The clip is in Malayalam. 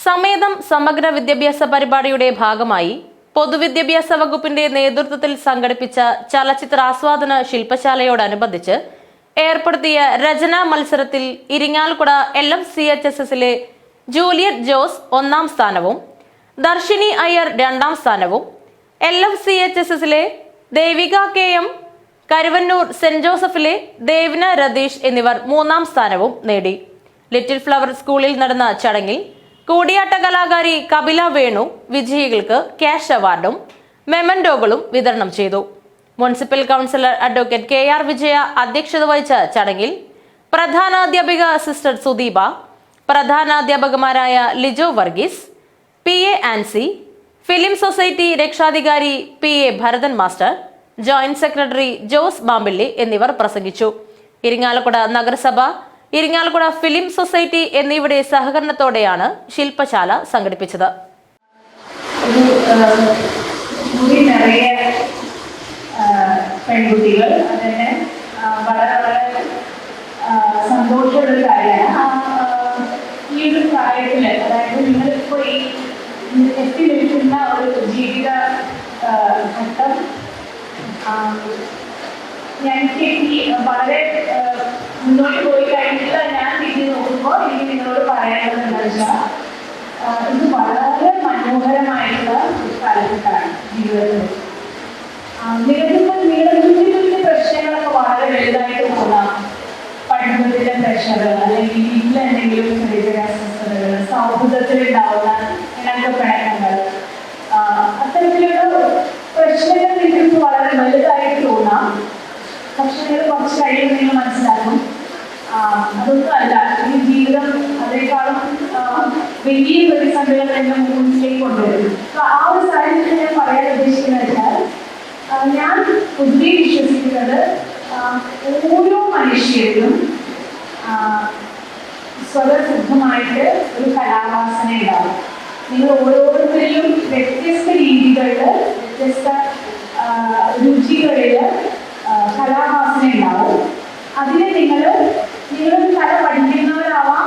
സമേതം സമഗ്ര വിദ്യാഭ്യാസ പരിപാടിയുടെ ഭാഗമായി പൊതുവിദ്യാഭ്യാസ വകുപ്പിന്റെ നേതൃത്വത്തിൽ സംഘടിപ്പിച്ച ചലച്ചിത്ര ആസ്വാദന ശില്പശാലയോടനുബന്ധിച്ച് ഏർപ്പെടുത്തിയ രചനാ മത്സരത്തിൽ Irinjalakuda L M C H S എസിലെ ജൂലിയറ്റ് ജോസ് ഒന്നാം സ്ഥാനവും ദർശിനി അയ്യർ രണ്ടാം സ്ഥാനവും L M C H S എസിലെ Devika K M Karuvannur saint ജോസഫിലെ Devina Ratheesh എന്നിവർ മൂന്നാം സ്ഥാനവും നേടി. ലിറ്റിൽ ഫ്ലവർ സ്കൂളിൽ നടന്ന ചടങ്ങിൽ കൂടിയാട്ട കലാകാരി കപില വേണു വിജയികൾക്ക് ക്യാഷ് അവാർഡും മെമന്റോകളും വിതരണം ചെയ്തു. Municipal councillor advocate K R Vijaya അധ്യക്ഷത വഹിച്ച ചടങ്ങിൽ പ്രധാനാധ്യാപിക sister Sudeepa പ്രധാനാധ്യാപകമാരായ Lijo Varghese P A Ancy film society രക്ഷാധികാരി P A Bharathan master joint secretary Jose Bampilly എന്നിവർ പ്രസംഗിച്ചു. ഇരിങ്ങാലക്കുട നഗരസഭ ഇരിങ്ങാലക്കുട ഫിലിം സൊസൈറ്റി എന്നിവയുടെ സഹകരണത്തോടെയാണ് ശില്പശാല സംഘടിപ്പിച്ചത്. പെൺകുട്ടികൾ അതിനെ വളരെ വളരെ ഈ അതായത് ജീവിത ഘട്ടം വളരെ മുന്നോട്ട് പോയി ഇത് വളരെ മനോഹരമായിട്ടുള്ള കാലഘട്ടമാണ് ജീവിതത്തിൽ നിലനിൽപ്പ് നിലനിൽപ്പിന്റെ പ്രശ്നങ്ങളൊക്കെ വളരെ വലുതായിട്ട് പോകാം. പഠിത്തത്തിന്റെ പ്രഷർ അല്ലെങ്കിൽ ചെറിയ ചെറിയ അസ്വസ്ഥതകൾ സൗഹൃദത്തിൽ ഉണ്ടാവുന്ന ഇണക്കപ്പിണക്കങ്ങൾ ആഹ് അത്തരത്തിലുള്ള പ്രശ്നങ്ങൾ നിങ്ങൾക്ക് വളരെ വലുതായിട്ട് തോന്നാം. പക്ഷെ നിങ്ങൾ കുറച്ച് കഴിയുമ്പോൾ നിങ്ങൾ മനസ്സിലാക്കും. അതൊന്നും അല്ല ഈ ജീവിതം വലിയ പ്രതിസന്ധികൾ തന്നെ മുന്നിലേക്ക് കൊണ്ടുവരും. ആ ഒരു സാഹചര്യത്തിൽ ഞാൻ പറയാൻ ഉദ്ദേശിക്കുന്നത് ഞാൻ പൊതുവെ വിശ്വസിക്കുന്നത് ഓരോ മനുഷ്യരിലും സ്വതസിദ്ധമായിട്ട് ഒരു കലാവാസന ഉണ്ടാവും നിങ്ങൾ ഓരോരുത്തരിലും വ്യത്യസ്ത രീതികളിൽ വ്യത്യസ്ത രുചികളിൽ കലാവാസന ഉണ്ടാവും അതിനെ നിങ്ങൾ നിങ്ങളൊരു കല പഠിക്കുന്നവരാവാം